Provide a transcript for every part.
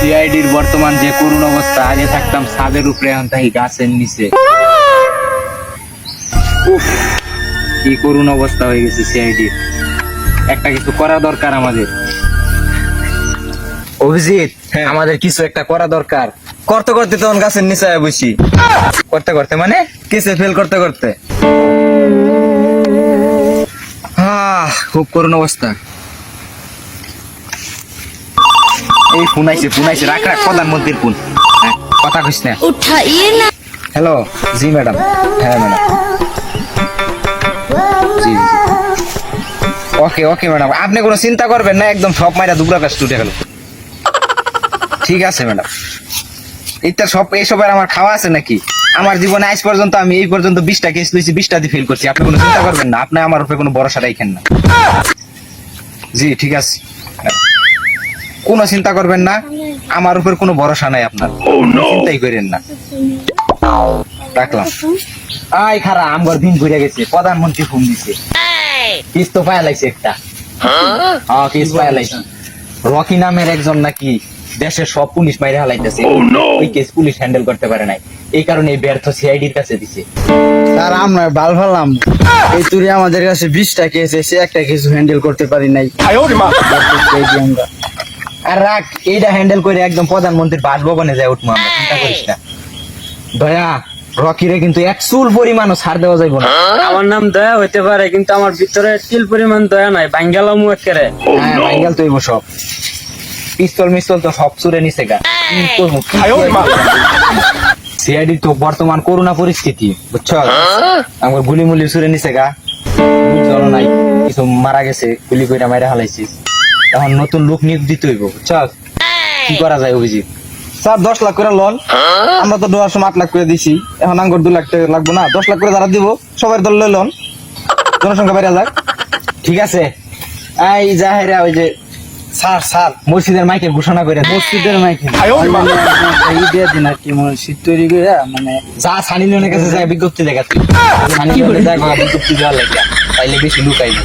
সিআইডির বর্তমান যে করুণ অবস্থা আগে থাকতাম ছাদের উপরে এখন গাছের নিচে। কি করুণ অবস্থা হয়ে গেছে সিআইডির। একটা কিছু করা দরকার আমাদের। অভিজিৎ আমাদের কিছু একটা করা দরকার। করতে করতে তখন গাছের নিচে আয়া বসি। করতে করতে মানে কিসে ফেল করতে করতে। খুব করুণ অবস্থা। আপনি কোন চিন্তা করবেন না, একদম সব মাইরা দুপুর কাজ উঠে গেল। ঠিক আছে, ম্যাডাম। এটা সব এসবের আমার খাওয়া আছে নাকি? আমার জীবনে আজ পর্যন্ত আমি এই পর্যন্ত বিশটা কেস লুইছি, বিশটা দিয়ে ফেল করছি। আপনি কোনো চিন্তা করবেন না। আপনি আমার উপরে কোনো ভরসা রাখেন না। জি, ঠিক আছে। কোনো চিন্তা করবেন না। আমার উপর কোনো ভরসা নাই আপনার। চিন্তাই করেন না। রাখলাম। আই খারা দিন ঘুরে গেছে। প্রধানমন্ত্রী ফোন দিছে। কিস তো পায়া লাইছে একটা। হ্যাঁ কিস পায়া লাইছে রকি নামের একজন নাকি দেশের সব পুলিশ মাইরে হালাইতেছে। ওই কেস পুলিশ হ্যান্ডেল করতে পারে নাই। এই কারণে এই ব্যর্থ সিআইডির কাছে দিছে। আর আমরা ভালো ভালাম এই তুরি আমাদের কাছে বিশটা কেস এসে একটা কিছু হ্যান্ডেল করতে পারি নাই। আমরা আর রাখ এইটা হ্যান্ডেল করে একদম প্রধানমন্ত্রীর বাসভবনে যায় উঠবো আমরা চিন্তা করিস না। দয়া রকিরে কিন্তু এক চুল পরিমাণও ছাড় দেওয়া যাইব না। আমার নাম দয়া হইতে পারে কিন্তু আমার ভিতরে তিল পরিমাণ দয়া নাই একেরে হ্যাঁ বাইঙ্গাল তো এইব সব। পিস্তল মিস্তল তো সব চুরে নিছে গা। সিআইডি তো বর্তমান করোনা পরিস্থিতি বুঝছ? আমার গুলি মুলি চুরে নিছে গা। বুঝল নাই কিছু মারা গেছে গুলি কইরা মাইরা হালাইছি এখন নতুন লোক নিয়োগ দিতে হইব। বুঝছ কি করা যায় অভিজিৎ? স্যার দশ লাখ করে লোন আমরা তো দেওয়ার সময় আট লাখ করে দিছি। এখন আঙ্গুর দু লাখ টাকা লাগবো না। দশ লাখ করে যারা দিব সবাই দল লোন জনসংখ্যা বেড়ে যাক। ঠিক আছে? এই জাহেরা ওই যে স্যার স্যার মসজিদের মাইকে ঘোষণা করে। মসজিদের মাইকে। দিয়ে দিন আর কি মসজিদ তৈরি করে মানে যা সানি লিওনের কাছে যায় বিজ্ঞপ্তি দেখা তুই সানি লিওনে যায় বিজ্ঞপ্তি দেওয়ার লাগে তাইলে বেশি লুকাইবে।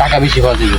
টাকা বেশি পাওয়া যাবে